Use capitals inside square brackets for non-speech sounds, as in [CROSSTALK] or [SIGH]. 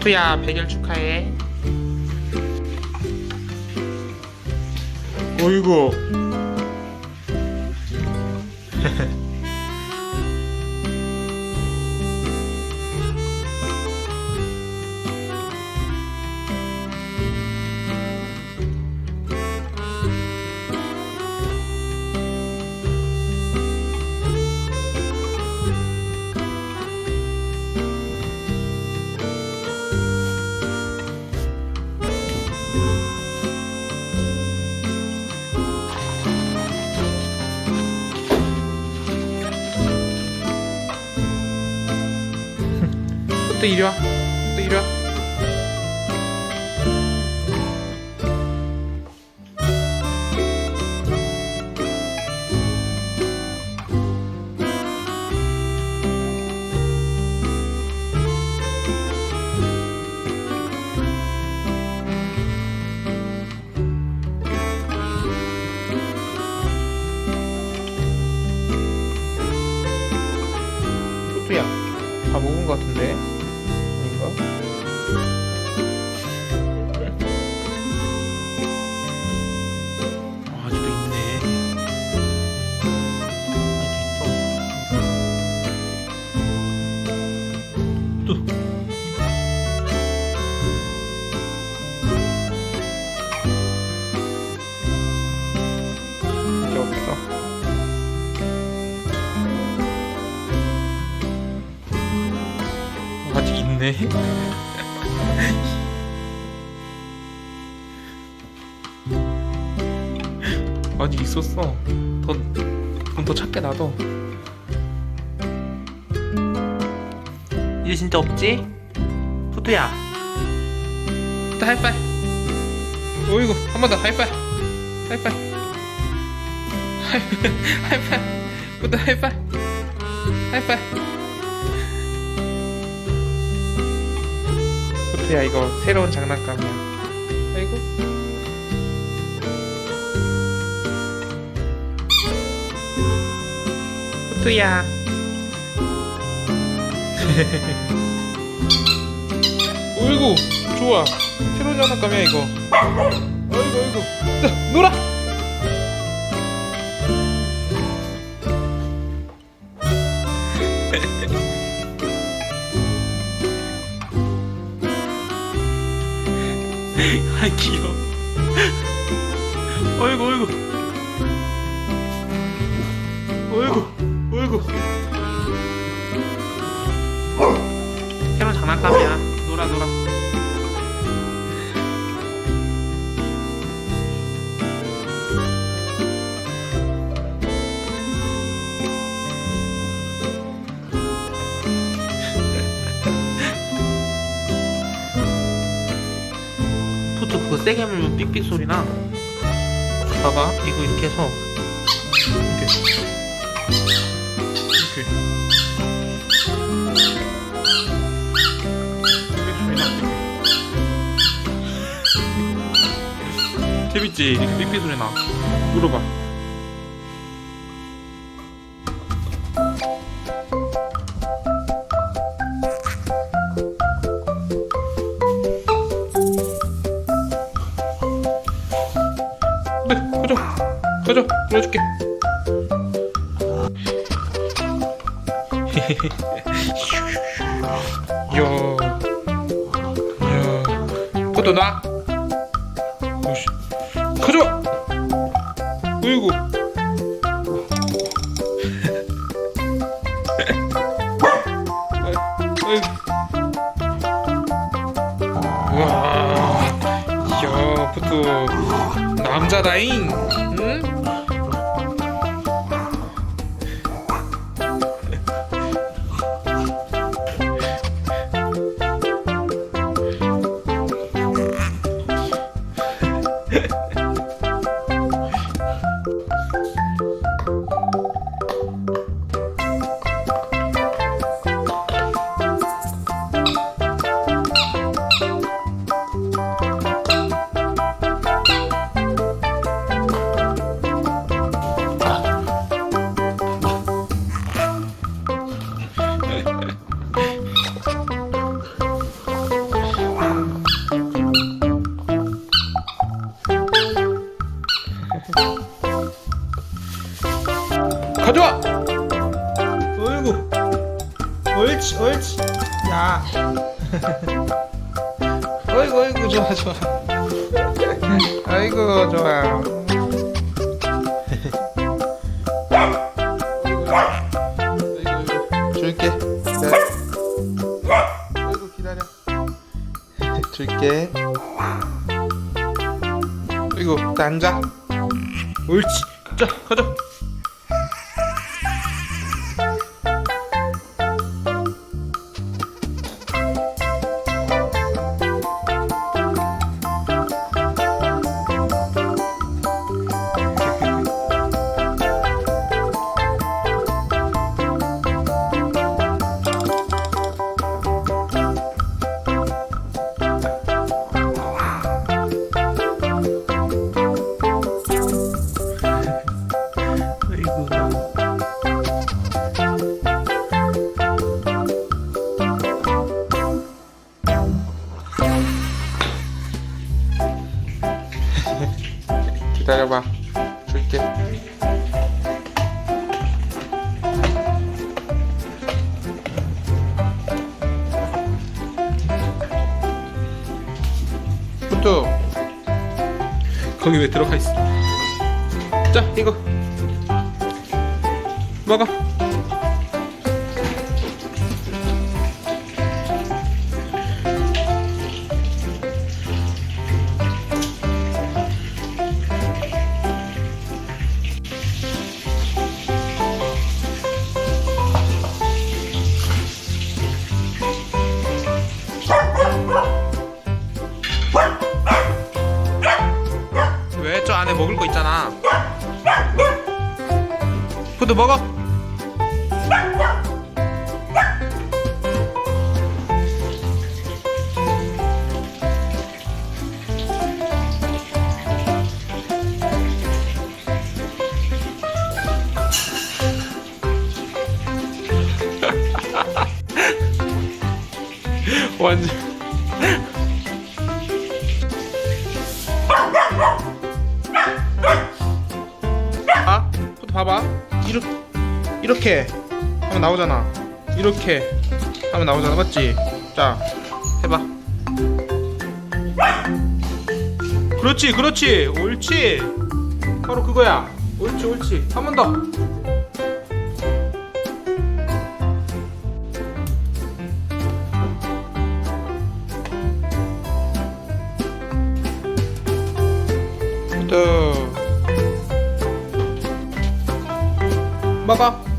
포트야 100일 축하해. 어이구 포트 이리 와. 포트 이리 와. 포트야 다 먹은 것 같은데 있네. 아직 있었어. 더, 그럼 더 찾게 놔둬. 이제 진짜 없지? 푸투야. 또 하이파이. 어이구, 한 번 더 하이파이. 하이파이. 하이파이. 하이파이. 푸투 하이파이. 하이파이. 야, 이거 새로운 장난감이야. 아이고. 푸투야. [LAUGHS] 어이구, 좋아. 새로운 장난감이야, 이거. 어이구, 어이구. 자, 놀아! 아, 귀여워. 어이구, 어이구. 어이구, 어이구. 새로운 장난감이야. 놀아, 놀아. 세게 물면 삑삑 소리 나. 봐봐, 이거 이렇게 해서 이렇게 이렇게. 재밌지? 이렇게 삑삑 소리 나. 물어봐. 야. 야. 포도 놔. 오씨. 가져. 어이구. 아이고. 와. 이야, 포도. 남자다잉. 응? 아이고 아이고 좋아 좋아. 아이고 좋아. 줄게. 아이고 기다려. 줄게. 아이고 나 앉아. 옳지. 자, 가자. 줄게 후뚜 거기 왜 들어가 있어? 자, 이거 먹어. 완전. 아? 푸드 봐봐. 이렇게 이렇게 하면 나오잖아. 이렇게 하면 나오잖아. 맞지? 자 해봐. 그렇지 그렇지. 옳지. 바로 그거야. 옳지 옳지. 한 번 더 또 먹어